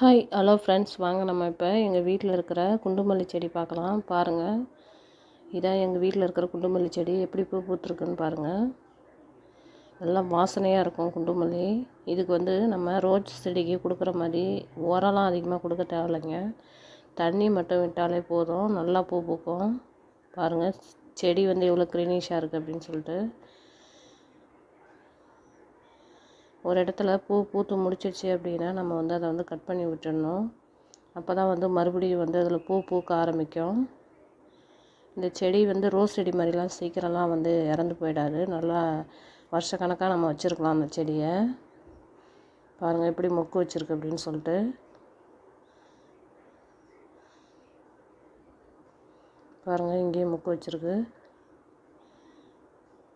Hi hello friends வாங்க நம்ம இப்போ எங்கள் வீட்டில் இருக்கிற குண்டுமல்லி செடி பார்க்கலாம். பாருங்கள் இதான் எங்கள் வீட்டில் இருக்கிற குண்டுமல்லி செடி எப்படி பூ பூத்துருக்குன்னு பாருங்கள் நல்லா வாசனையாக இருக்கும் குண்டுமல்லி. இதுக்கு வந்து நம்ம ரோஸ் செடிக்கு கொடுக்குற மாதிரி உரம்லாம் அதிகமாக கொடுக்க தேவையில்லைங்க. தண்ணி மட்டும் விட்டாலே போதும். நல்லா பூ பூக்கும். பாருங்கள் செடி வந்து எவ்வளோ க்ரீனிஷாக இருக்குது அப்படின்னு சொல்லிட்டு. ஒரு இடத்துல பூ பூத்து முடிச்சிருச்சு அப்படின்னா நம்ம வந்து அதை வந்து கட் பண்ணி விட்டுடணும். அப்போ தான் வந்து மறுபடியும் வந்து அதில் பூ பூக்க ஆரம்பிக்கும். இந்த செடி வந்து ரோஸ் செடி மாதிரிலாம் சீக்கிரம்லாம் வந்து இறந்து போயிடாது. நல்லா வருஷக்கணக்காக நம்ம வச்சுருக்கலாம் அந்த செடியை. பாருங்கள் எப்படி மொக்கு வச்சுருக்கு அப்படின்னு சொல்லிட்டு. பாருங்கள் இங்கேயும் மொக்கு வச்சுருக்கு.